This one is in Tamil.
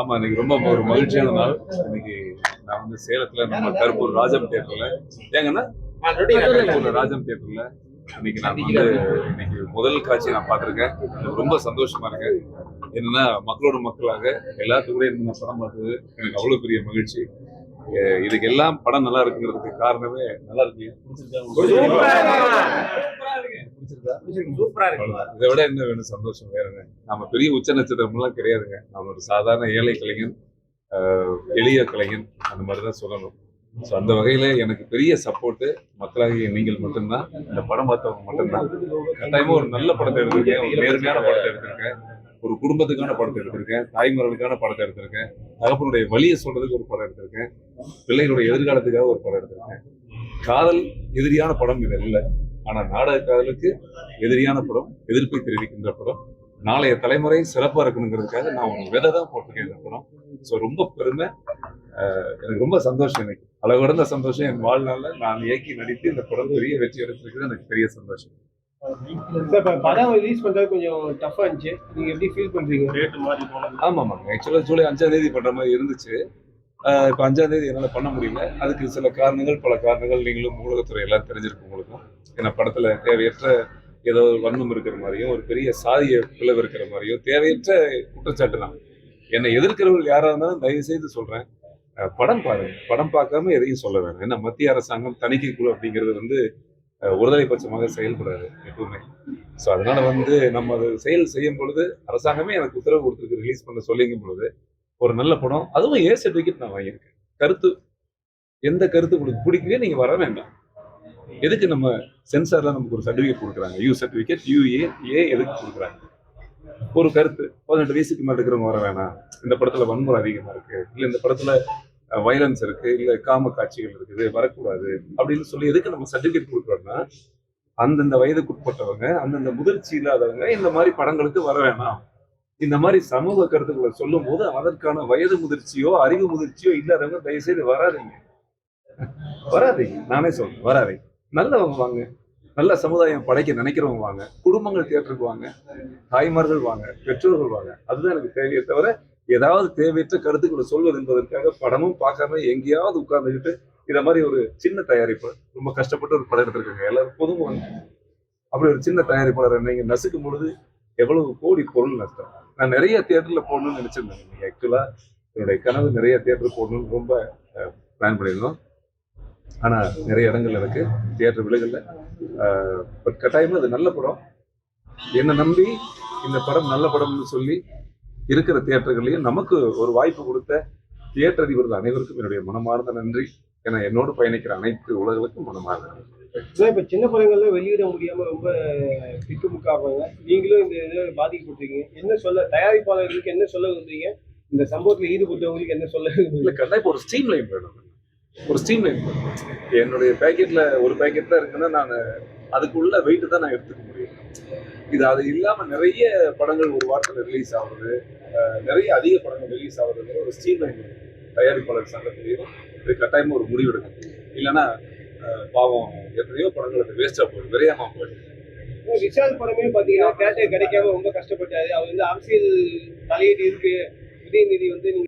ஆமா இன்னைக்கு ரொம்ப ஒரு மகிழ்ச்சியான நாள். இன்னைக்கு நான் வந்து சேலத்துல நம்ம கருப்பூர் ராஜம் தியேட்டர்ல. ஏங்கன்னா கருப்பூர்ல ராஜம் தியேட்டர்ல இன்னைக்கு நான் வந்து இன்னைக்கு முதல் காட்சி நான் பார்த்திருக்கேன். எனக்கு ரொம்ப சந்தோஷமா இருக்கு. என்னன்னா மக்களோட மக்களாக எல்லாத்துக்கூட இருந்து நான் படம் பார்த்தது எனக்கு அவ்வளவு பெரிய மகிழ்ச்சி. இதுக்கு எல்லாம் படம் நல்லா இருக்குங்கிறதுக்கு காரணமே நல்லா இருக்கு இதை விட என்ன வேணும்? சந்தோஷம் வேறுங்க நம்ம பெரிய உச்ச நட்சத்திரம்லாம் கிடையாதுங்க. நம்ம ஒரு சாதாரண ஏழை கலைஞன் ஆஹ் எளிய கலைஞன் அந்த மாதிரி தான் சொல்லணும். ஸோ அந்த வகையில எனக்கு பெரிய சப்போர்ட் மக்களாகிய நீங்கள் மட்டும்தான் இந்த படம் பார்த்தவங்க மட்டும்தான். கட்டாயமா ஒரு நல்ல படத்தை எடுத்திருக்கேன் ஒரு நேர்மையான படத்தை எடுத்திருக்கேன் ஒரு குடும்பத்துக்கான படத்தை எடுத்திருக்கேன் தாய்மார்களுக்கான படத்தை எடுத்திருக்கேன் தகப்பனுடைய வழியை சொல்றதுக்கு ஒரு படம் எடுத்திருக்கேன் பிள்ளைகளுடைய எதிர்காலத்துக்காக ஒரு படம் எடுத்திருக்கேன். காதல் எதிரியான படம் இது இல்லை. ஆனா நாடக காதலுக்கு எதிரியான படம் எதிர்ப்பை தெரிவிக்கின்ற படம் நாளைய தலைமுறை சிறப்பா இருக்கணுங்கிறதுக்காக நான் ஒரு விதை தான் போட்டிருக்கேன் இந்த படம். ஸோ ரொம்ப பெருமை. எனக்கு ரொம்ப சந்தோஷம் எனக்கு அளவிடந்த சந்தோஷம். என் வாழ்நாள்ல நான் இயக்கி நடித்து இந்த படம் பெரிய வெற்றி எடுத்திருக்கிறது எனக்கு பெரிய சந்தோஷம். படம் ரிலீஸ் பண்றது கொஞ்சம் டஃபா இருந்துச்சு. நீங்க எப்படி ஃபீல் பண்றீங்க? போனது. ஆமாமாங்க ஆக்சுவலாக ஜூலை அஞ்சாம் தேதி பண்ற மாதிரி இருந்துச்சு. இப்போ அஞ்சாம் தேதி என்னால் பண்ண முடியல. அதுக்கு சில காரணங்கள் பல காரணங்கள் நீங்களும் ஊடகத்துறை எல்லாம் தெரிஞ்சிருக்கும் உங்களுக்கும் ஏன்னா படத்துல தேவையற்ற ஏதோ ஒரு வன்மம் இருக்கிற மாதிரியும் ஒரு பெரிய சாதிய பிளவு இருக்கிற மாதிரியும் தேவையற்ற குற்றச்சாட்டு தான். என்னை எதிர்க்கிறவர்கள் யாராக இருந்தாலும் தயவு செய்து சொல்றேன். படம் பாருங்க. படம் பார்க்காம எதையும் சொல்ல வேணாம். ஏன்னா மத்திய அரசாங்கம் தணிக்கை குழு அப்படிங்கிறது வந்து ஒருதலை பட்சமாக செயல்படாது எப்பவுமே. ஸோ அதனால வந்து நம்ம அது செயல் செய்யும் பொழுது அரசாங்கமே எனக்கு உத்தரவு கொடுத்துருக்கு ரிலீஸ் பண்ண சொல்லிங்கும் பொழுது ஒரு நல்ல படம். அதுவும் ஏ சர்டிஃபிகேட் நான் வாங்கியிருக்கேன். கருத்து எந்த கருத்து உங்களுக்கு பிடிக்கவே நீங்க வர வேண்டாம். எதுக்கு நம்ம சென்சார்ல நமக்கு ஒரு சர்டிஃபிகேட் கொடுக்குறாங்க? யூ சர்டிஃபிகேட் யூஏ ஏ எதுக்கு கொடுக்குறாங்க? ஒரு கருத்து. பதினெட்டு வயசுக்கு மேல இருக்கிறவங்க வர வேணாம். இந்த படத்துல வன்முறை அதிகமா இருக்கு. இல்ல இந்த படத்துல வயலன்ஸ் இருக்கு. இல்ல காம காட்சிகள் இருக்குது. வரக்கூடாது. அப்படின்னு சொல்லி எதுக்கு நம்ம சர்டிஃபிகேட் கொடுக்குறோம்னா அந்தந்த வயதுக்குட்பட்டவங்க அந்தந்த முதிர்ச்சி இல்லாதவங்க இந்த மாதிரி படங்களுக்கு வர வேணாம். இந்த மாதிரி சமூக கருத்துக்களை சொல்லும் போது அதற்கான வயது முதிர்ச்சியோ அறிவு முதிர்ச்சியோ இல்லாதவங்க தயவுசெய்து வராதீங்க. வராதீங்க. நானே சொல்றேன் வராதீங்க. நல்லவங்க வாங்க. நல்ல சமுதாயம் படைக்க நினைக்கிறவங்க வாங்க. குடும்பங்கள் தேட்டருக்கு வாங்க. தாய்மார்கள் வாங்க. பெற்றோர்கள் வாங்க. அதுதான் எனக்கு தேவையே தவிர ஏதாவது தேவையற்ற கருத்துக்களை சொல்வது என்பதற்காக படமும் பார்க்காம எங்கேயாவது உட்கார்ந்துக்கிட்டு இத மாதிரி ஒரு சின்ன தயாரிப்பு ரொம்ப கஷ்டப்பட்டு ஒரு படம் எடுத்திருக்காங்க. எல்லாரும் பொதுவாக அப்படி ஒரு சின்ன தயாரிப்பாளர் நீங்க நசுக்கும் பொழுது எவ்வளவு கோடி பொருள் நஷ்டம். நான் நிறைய தியேட்டர்ல போடணும்னு நினைச்சிருந்தேன். நீங்க ஆக்சுவலா என்னுடைய கனவு நிறைய தியேட்டர் போடணும்னு ரொம்ப பிளான் பண்ணியிருந்தோம். ஆனா நிறைய இடங்கள் எனக்கு தியேட்டர் விலகல. பட் கட்டாயமா அது நல்ல படம். என்னை நம்பி இந்த படம் நல்ல படம்னு சொல்லி இருக்கிற தியேட்டர்களையும் நமக்கு ஒரு வாய்ப்பு கொடுத்த தியேட்டர் அதிபர்கள் அனைவருக்கும் என்னுடைய மனமார்ந்த நன்றி. ஏன்னா என்னோடு பயணிக்கிற அனைத்து உலகளுக்கும் நன்றி சார், இப்ப சின்ன படங்கள்ல வெளியிட முடியாம ரொம்ப திக்குமுக்காடுறாங்க. நீங்களும் இந்த இதில் பாதிக்கப்பட்டிருக்கீங்க. என்ன சொல்ல தயாரிப்பாளர்களுக்கு என்ன சொல்ல விரும்புறீங்க இந்த சம்பவத்துல ஈடுபட்டவங்களுக்கு என்ன சொல்ல இல்ல கண்டிப்பா ஒரு ஸ்ட்ரீம் லைன் வேணும் ஒரு ஸ்ட்ரீம் லைன் என்னுடைய பேக்கெட்ல ஒரு பேக்கெட் தான் இருக்குன்னா நான் அதுக்குள்ள வெயிட் தான் நான் எடுத்துக்க முடியும். இது அது இல்லாம நிறைய படங்கள் ஒரு வாரத்துல ரிலீஸ் ஆகுது. நிறைய அதிக படங்கள் ரிலீஸ் ஆகுதுங்கிற ஒரு ஸ்ட்ரீம் லைன் தயாரிப்பாளர் சங்கத்திலையும் இது கட்டாயமா ஒரு முடிவு எடுக்கும் இல்லைன்னா பாவம் எத்தனையோ படங்கள் அது வேஸ்டா போயிடும் விரையாம போயிடும் விஷால் படமே பாத்தீங்கன்னா தேட்டர் கிடைக்காம ரொம்ப கஷ்டப்பட்டாரு. அவர் வந்து அரசியல் தலையீடு இருக்கு. உதயநிதி வந்து